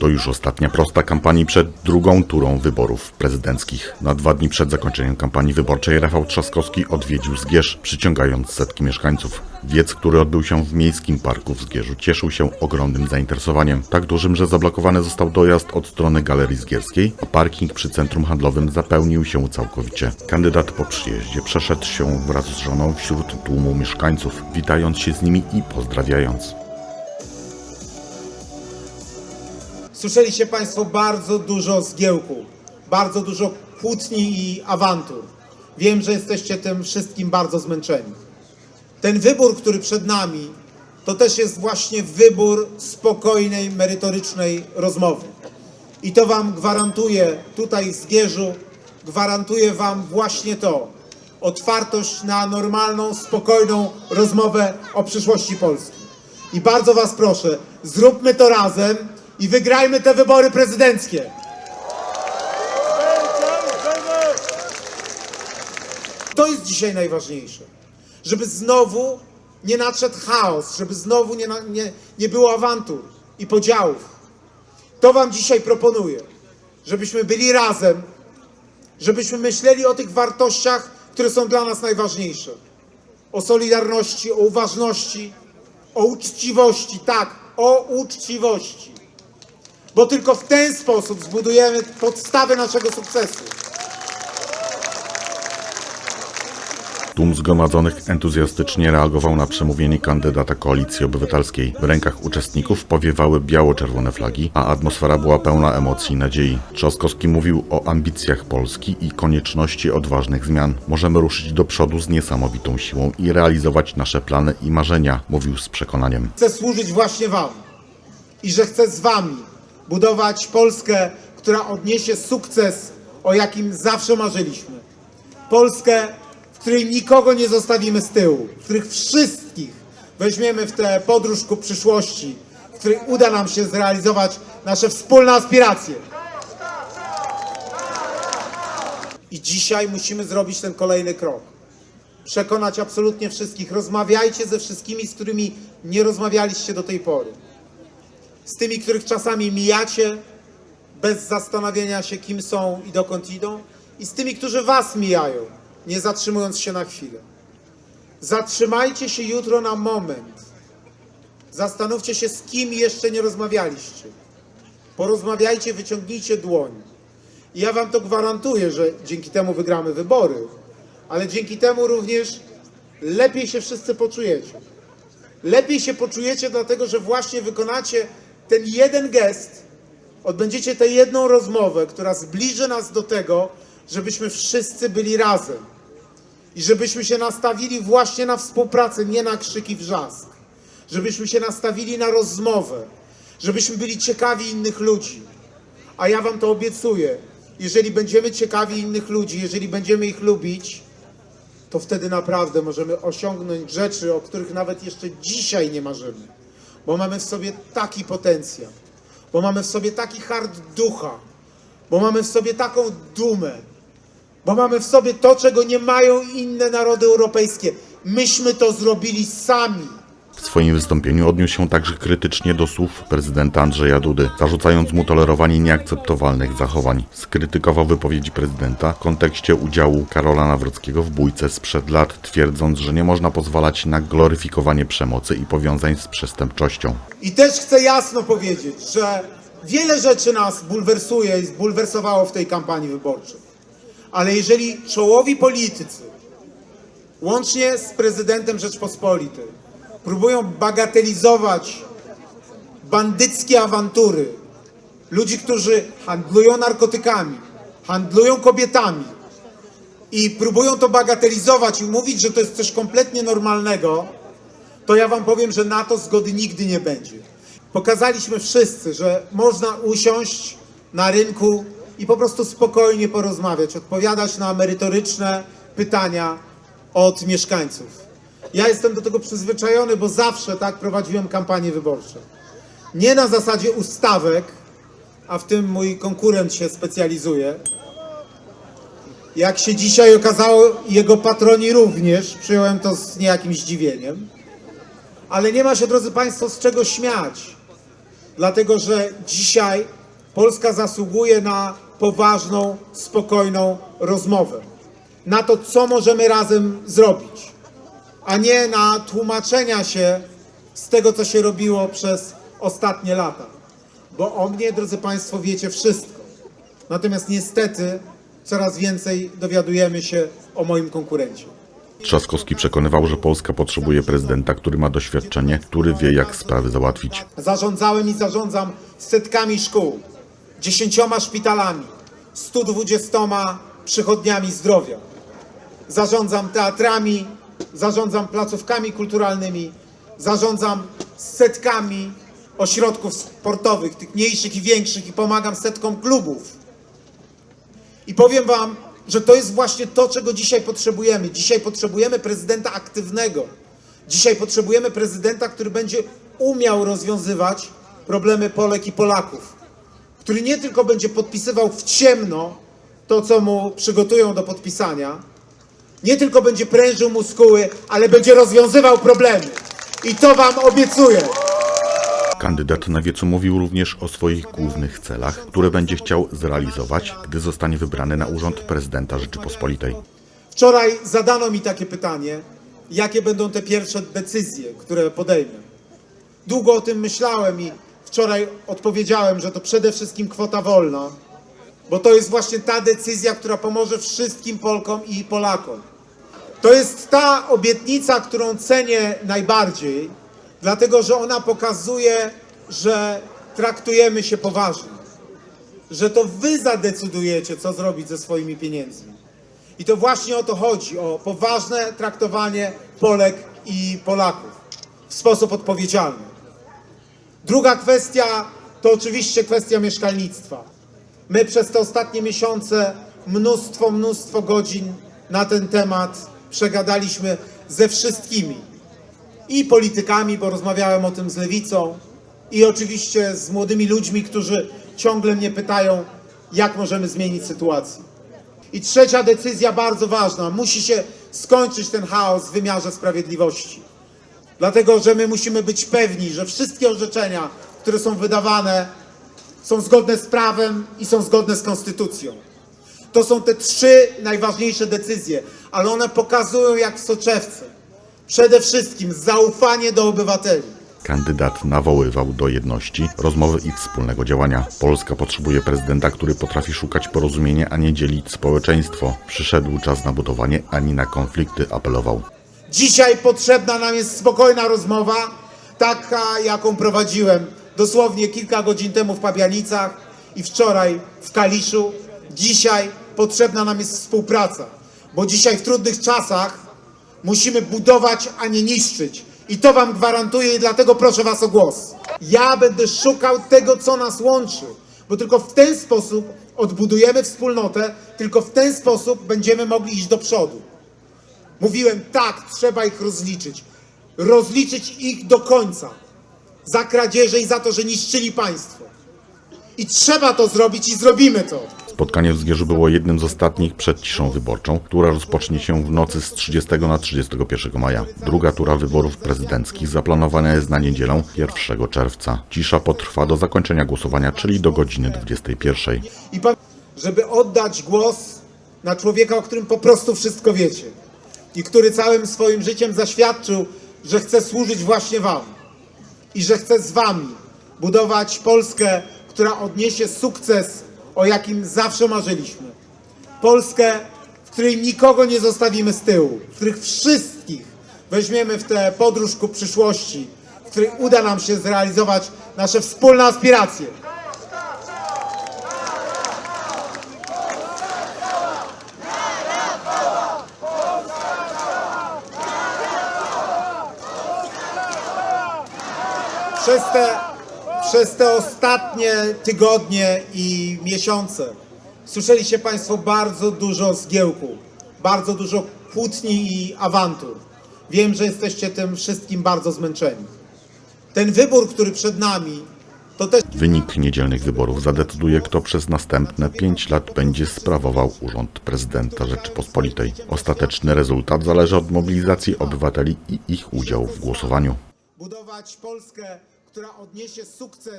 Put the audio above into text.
To już ostatnia prosta kampanii przed drugą turą wyborów prezydenckich. Na dwa dni przed zakończeniem kampanii wyborczej Rafał Trzaskowski odwiedził Zgierz, przyciągając setki mieszkańców. Wiec, który odbył się w Miejskim Parku w Zgierzu, cieszył się ogromnym zainteresowaniem. Tak dużym, że zablokowany został dojazd od strony Galerii Zgierskiej, a parking przy centrum handlowym zapełnił się całkowicie. Kandydat po przyjeździe przeszedł się wraz z żoną wśród tłumu mieszkańców, witając się z nimi i pozdrawiając. Słyszeliście Państwo bardzo dużo zgiełku, bardzo dużo kłótni i awantur. Wiem, że jesteście tym wszystkim bardzo zmęczeni. Ten wybór, który przed nami, to też jest właśnie wybór spokojnej, merytorycznej rozmowy. I to Wam gwarantuję tutaj w Zgierzu, gwarantuję Wam właśnie to. Otwartość na normalną, spokojną rozmowę o przyszłości Polski. I bardzo Was proszę, zróbmy to razem i wygrajmy te wybory prezydenckie. To jest dzisiaj najważniejsze. Żeby znowu nie nadszedł chaos, żeby znowu nie, nie, nie było awantur i podziałów. To Wam dzisiaj proponuję, żebyśmy byli razem, żebyśmy myśleli o tych wartościach, które są dla nas najważniejsze. O solidarności, o uważności, o uczciwości, tak, o uczciwości. Bo tylko w ten sposób zbudujemy podstawy naszego sukcesu. Tłum zgromadzonych entuzjastycznie reagował na przemówienie kandydata Koalicji Obywatelskiej. W rękach uczestników powiewały biało-czerwone flagi, a atmosfera była pełna emocji i nadziei. Trzaskowski mówił o ambicjach Polski i konieczności odważnych zmian. Możemy ruszyć do przodu z niesamowitą siłą i realizować nasze plany i marzenia, mówił z przekonaniem. Chcę służyć właśnie Wam i że chcę z Wami budować Polskę, która odniesie sukces, o jakim zawsze marzyliśmy. Polskę, w której nikogo nie zostawimy z tyłu, w których wszystkich weźmiemy w tę podróż ku przyszłości, w której uda nam się zrealizować nasze wspólne aspiracje. I dzisiaj musimy zrobić ten kolejny krok przekonać absolutnie wszystkich. Rozmawiajcie ze wszystkimi, z którymi nie rozmawialiście do tej pory. Z tymi, których czasami mijacie bez zastanawiania się, kim są i dokąd idą, i z tymi, którzy was mijają, nie zatrzymując się na chwilę. Zatrzymajcie się jutro na moment. Zastanówcie się, z kim jeszcze nie rozmawialiście. Porozmawiajcie, wyciągnijcie dłoń. I ja wam to gwarantuję, że dzięki temu wygramy wybory, ale dzięki temu również lepiej się wszyscy poczujecie. Lepiej się poczujecie, dlatego że właśnie wykonacie ten jeden gest, odbędziecie tę jedną rozmowę, która zbliży nas do tego, żebyśmy wszyscy byli razem. I żebyśmy się nastawili właśnie na współpracę, nie na krzyki wrzask. Żebyśmy się nastawili na rozmowę. Żebyśmy byli ciekawi innych ludzi. A ja wam to obiecuję. Jeżeli będziemy ciekawi innych ludzi, jeżeli będziemy ich lubić, to wtedy naprawdę możemy osiągnąć rzeczy, o których nawet jeszcze dzisiaj nie marzymy. Bo mamy w sobie taki potencjał, bo mamy w sobie taki hard ducha, bo mamy w sobie taką dumę, bo mamy w sobie to, czego nie mają inne narody europejskie. Myśmy to zrobili sami. W swoim wystąpieniu odniósł się także krytycznie do słów prezydenta Andrzeja Dudy, zarzucając mu tolerowanie nieakceptowalnych zachowań. Skrytykował wypowiedzi prezydenta w kontekście udziału Karola Nawrockiego w bójce sprzed lat, twierdząc, że nie można pozwalać na gloryfikowanie przemocy i powiązań z przestępczością. I też chcę jasno powiedzieć, że wiele rzeczy nas bulwersuje i zbulwersowało w tej kampanii wyborczej. Ale jeżeli czołowi politycy, łącznie z prezydentem Rzeczpospolitej, próbują bagatelizować bandyckie awantury ludzi, którzy handlują narkotykami, handlują kobietami i próbują to bagatelizować i mówić, że to jest coś kompletnie normalnego, to ja wam powiem, że na to zgody nigdy nie będzie. Pokazaliśmy wszyscy, że można usiąść na rynku i po prostu spokojnie porozmawiać, odpowiadać na merytoryczne pytania od mieszkańców. Ja jestem do tego przyzwyczajony, bo zawsze tak prowadziłem kampanie wyborcze. Nie na zasadzie ustawek, a w tym mój konkurent się specjalizuje. Jak się dzisiaj okazało, jego patroni również, przyjąłem to z niejakim zdziwieniem. Ale nie ma się, drodzy Państwo, z czego śmiać. dlatego że dzisiaj Polska zasługuje na poważną, spokojną rozmowę. Na to, co możemy razem zrobić, a nie na tłumaczenia się z tego, co się robiło przez ostatnie lata. Bo o mnie, drodzy Państwo, wiecie wszystko. Natomiast niestety coraz więcej dowiadujemy się o moim konkurencie. Trzaskowski przekonywał, że Polska potrzebuje prezydenta, który ma doświadczenie, który wie, jak sprawy załatwić. Zarządzałem i zarządzam setkami szkół, dziesięcioma szpitalami, 120 przychodniami zdrowia. Zarządzam teatrami, zarządzam placówkami kulturalnymi, zarządzam setkami ośrodków sportowych, tych mniejszych i większych i pomagam setkom klubów. I powiem Wam, że to jest właśnie to, czego dzisiaj potrzebujemy. Dzisiaj potrzebujemy prezydenta aktywnego. Dzisiaj potrzebujemy prezydenta, który będzie umiał rozwiązywać problemy Polek i Polaków. Który nie tylko będzie podpisywał w ciemno to, co mu przygotują do podpisania, nie tylko będzie prężył muskuły, ale będzie rozwiązywał problemy. I to Wam obiecuję. Kandydat na wiecu mówił również o swoich głównych celach, które będzie chciał zrealizować, gdy zostanie wybrany na urząd prezydenta Rzeczypospolitej. Wczoraj zadano mi takie pytanie, jakie będą te pierwsze decyzje, które podejmę. Długo o tym myślałem i wczoraj odpowiedziałem, że to przede wszystkim kwota wolna, bo to jest właśnie ta decyzja, która pomoże wszystkim Polkom i Polakom. To jest ta obietnica, którą cenię najbardziej, dlatego że ona pokazuje, że traktujemy się poważnie, że to wy zadecydujecie, co zrobić ze swoimi pieniędzmi. I to właśnie o to chodzi, o poważne traktowanie Polek i Polaków w sposób odpowiedzialny. Druga kwestia to oczywiście kwestia mieszkalnictwa. My przez te ostatnie miesiące mnóstwo, mnóstwo godzin na ten temat przegadaliśmy ze wszystkimi. I politykami, bo rozmawiałem o tym z lewicą, i oczywiście z młodymi ludźmi, którzy ciągle mnie pytają, jak możemy zmienić sytuację. I trzecia decyzja, bardzo ważna. Musi się skończyć ten chaos w wymiarze sprawiedliwości. Dlatego, że my musimy być pewni, że wszystkie orzeczenia, które są wydawane, są zgodne z prawem i są zgodne z konstytucją. To są te trzy najważniejsze decyzje, ale one pokazują jak w soczewce. Przede wszystkim zaufanie do obywateli. Kandydat nawoływał do jedności, rozmowy i wspólnego działania. Polska potrzebuje prezydenta, który potrafi szukać porozumienia, a nie dzielić społeczeństwo. Przyszedł czas na budowanie, ani na konflikty, apelował. Dzisiaj potrzebna nam jest spokojna rozmowa, taka jaką prowadziłem dosłownie kilka godzin temu w Pabianicach i wczoraj w Kaliszu. Dzisiaj potrzebna nam jest współpraca, bo dzisiaj w trudnych czasach musimy budować, a nie niszczyć. I to Wam gwarantuję i dlatego proszę Was o głos. Ja będę szukał tego, co nas łączy, bo tylko w ten sposób odbudujemy wspólnotę, tylko w ten sposób będziemy mogli iść do przodu. Mówiłem, tak, trzeba ich rozliczyć. Rozliczyć ich do końca. Za kradzieże i za to, że niszczyli państwo. I trzeba to zrobić i zrobimy to. Spotkanie w Zgierzu było jednym z ostatnich przed ciszą wyborczą, która rozpocznie się w nocy z 30 na 31 maja. Druga tura wyborów prezydenckich zaplanowana jest na niedzielę 1 czerwca. Cisza potrwa do zakończenia głosowania, czyli do godziny 21. I żeby oddać głos na człowieka, o którym po prostu wszystko wiecie. I który całym swoim życiem zaświadczył, że chce służyć właśnie Wam. I że chce z Wami budować Polskę, która odniesie sukces, o jakim zawsze marzyliśmy. Polskę, w której nikogo nie zostawimy z tyłu, w których wszystkich weźmiemy w tę podróż ku przyszłości, w której uda nam się zrealizować nasze wspólne aspiracje. Przez te, przez te ostatnie tygodnie i miesiące słyszeliście Państwo bardzo dużo zgiełku, bardzo dużo kłótni i awantur. Wiem, że jesteście tym wszystkim bardzo zmęczeni. Ten wybór, który przed nami, to też Wynik niedzielnych wyborów zadecyduje, kto przez następne 5 lat będzie sprawował urząd prezydenta Rzeczypospolitej. Ostateczny rezultat zależy od mobilizacji obywateli i ich udziału w głosowaniu. budować Polskę, która odniesie sukces